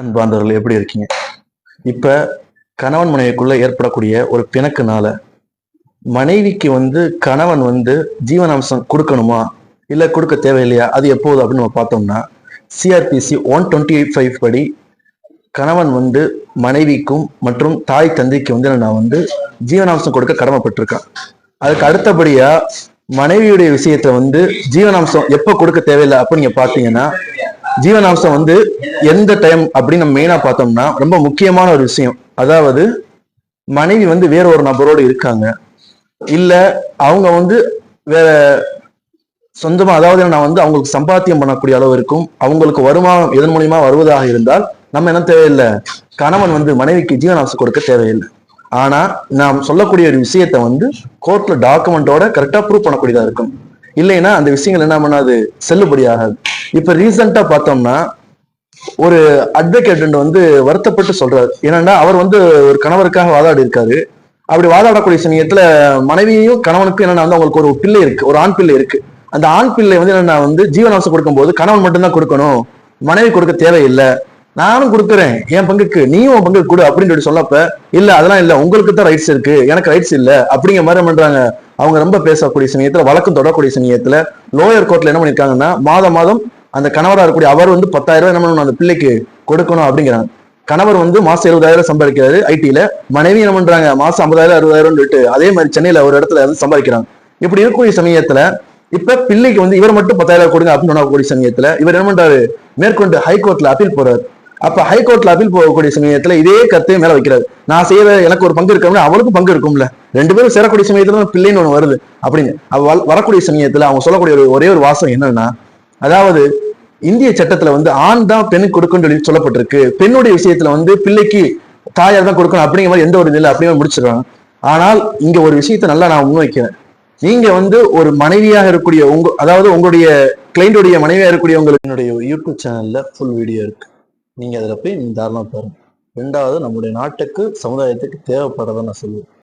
அன்பாந்தவர்கள் எப்படி இருக்கீங்க? இப்ப கணவன் மனைவிக்குள்ள ஏற்படக்கூடிய ஒரு பிணக்குனால மனைவிக்கு வந்து கணவன் வந்து ஜீவனாம்சம் கொடுக்கணுமா? இல்ல கொடுக்க தேவையில்லையா? அது எப்போது அப்படின்னு நம்ம பார்த்தோம்னா CRPC one twenty eight five படி கணவன் வந்து மனைவிக்கும் மற்றும் தாய் தந்தைக்கு வந்து நான் வந்து ஜீவனாம்சம் கொடுக்க கடமைப்பட்டிருக்கேன். அதுக்கு அடுத்தபடியா மனைவியுடைய விஷயத்த வந்து ஜீவனாம்சம் எப்ப கொடுக்க தேவையில்லை அப்படின்னு நீங்க பாத்தீங்கன்னா ஜீவனாம்சம் வந்து எந்த டைம் அப்படின்னு நம்ம மெயினா பார்த்தோம்னா ரொம்ப முக்கியமான ஒரு விஷயம். அதாவது மனைவி வந்து வேற ஒரு நபரோடு இருக்காங்க. இல்ல அவங்க வந்து வேற சொந்தமா அதாவது நான் வந்து அவங்களுக்கு சம்பாத்தியம் பண்ணக்கூடிய அளவு இருக்கும். அவங்களுக்கு வருமானம் இதன் மூலியமா வருவதாக இருந்தால் நம்ம என்ன தேவையில்லை? கணவன் வந்து மனைவிக்கு ஜீவனாம்சம் கொடுக்க தேவையில்லை. ஆனா நாம் சொல்லக்கூடிய ஒரு விஷயத்த வந்து கோர்ட்ல டாக்குமெண்டோட கரெக்டா ப்ரூவ் பண்ணக்கூடியதா இருக்கும். இல்லைன்னா அந்த விஷயங்கள் என்ன பண்ணாது? செல்லுபடியாகாது இப்ப ரீசெண்டா பார்த்தோம்னா ஒரு அட்வொகேட் வந்து வருத்தப்பட்டு சொல்றாரு. என்னன்னா அவர் வந்து ஒரு கணவருக்காக வாதாடி இருக்காரு. அப்படி வாதாடக்கூடிய சமயத்துல மனைவியும் கணவனுக்கும் என்னன்னா வந்து அவங்களுக்கு ஒரு பிள்ளை இருக்கு. ஒரு ஆண் பிள்ளை இருக்கு. அந்த ஆண் பிள்ளை வந்து என்னன்னா வந்து ஜீவனாம்சம் கொடுக்கும்போது கணவன் மட்டும்தான் கொடுக்கணும். மனைவி கொடுக்க தேவையில்லை. நானும் கொடுக்குறேன். என் பங்குக்கு நீயும் உன் பங்குக்கு கொடு அப்படின்னு சொல்லி சொல்லப்ப இல்ல அதெல்லாம் இல்ல. உங்களுக்கு தான் ரைட்ஸ் இருக்கு. எனக்கு ரைட்ஸ் இல்ல. அப்படிங்கிற மாதிரி என்ன பண்றாங்க? அவங்க ரொம்ப பேசக்கூடிய சமயத்துல வழக்கம் தொடரக்கூடிய சமயத்துல லோயர் கோர்ட்ல என்ன பண்ணிருக்காங்கன்னா மாதம் மாதம் அந்த கணவராக இருக்கக்கூடிய அவர் வந்து பத்தாயிரம் ரூபாய் என்ன பண்ணணும் அந்த பிள்ளைக்கு கொடுக்கணும் அப்படிங்கிறாங்க. கணவர் வந்து மாசம் இருபதாயிரம் சம்பாதிக்கிறாரு ஐடில மனைவி என்ன பண்றாங்க மாசம் ஐம்பதாயிரம் அறுபதாயிரம் சொல்லிட்டு அதே மாதிரி சென்னையில ஒரு இடத்துல வந்து சம்பாதிக்கிறாங்க. இப்படி இருக்கக்கூடிய சமயத்துல இப்ப பிள்ளைக்கு வந்து இவர் மட்டும் பத்தாயிரம் கொடுங்க அப்படின்னு சொன்னக்கூடிய சமயத்துல இவர் என்ன பண்றாரு மேற்கொண்டு ஹைகோர்ட்ல அப்பீல் போறாரு. அப்ப ஹைகோர்ட்ல அப்பீல் போகக்கூடிய சமயத்துல இதே கருத்தையும் மேல வைக்கிறாரு. நான் செய்யற எனக்கு ஒரு பங்கு இருக்கோம்ல அவளுக்கும் பங்கு இருக்கும்ல. ரெண்டு பேரும் சேரக்கூடிய சமயத்துல பிள்ளைன்னு ஒண்ணு வருது அப்படின்னு. அவ வரக்கூடிய சமயத்துல அவங்க சொல்லக்கூடிய ஒரு ஒரே ஒரு வாசம் என்னன்னா அதாவது இந்திய சட்டத்துல வந்து ஆண் தான் பெண்ணுக்கு கொடுக்கணும்னு சொல்லி சொல்லப்பட்டிருக்கு. பெண்ணுடைய விஷயத்துல வந்து பிள்ளைக்கு தாயார் தான் கொடுக்கணும் அப்படிங்கிற மாதிரி எந்த ஒரு இதில் அப்படியே முடிச்சிடுறாங்க ஆனால் இங்க ஒரு விஷயத்த நல்லா நான் முன்வைக்கிறேன். நீங்க வந்து ஒரு மனைவியாக இருக்கக்கூடிய உங்க அதாவது உங்களுடைய கிளைண்டுடைய மனைவியாக இருக்கக்கூடிய உங்களுக்கு என்னுடைய யூடியூப் சேனல்ல ஃபுல் வீடியோ இருக்கு. நீங்கள் அதில் போய் நீங்கள் தாராளமா பாருங்கள் ரெண்டாவது நம்முடைய நாட்டுக்கு சமுதாயத்துக்கு தேவைப்படுறதை நான் சொல்லுவேன்.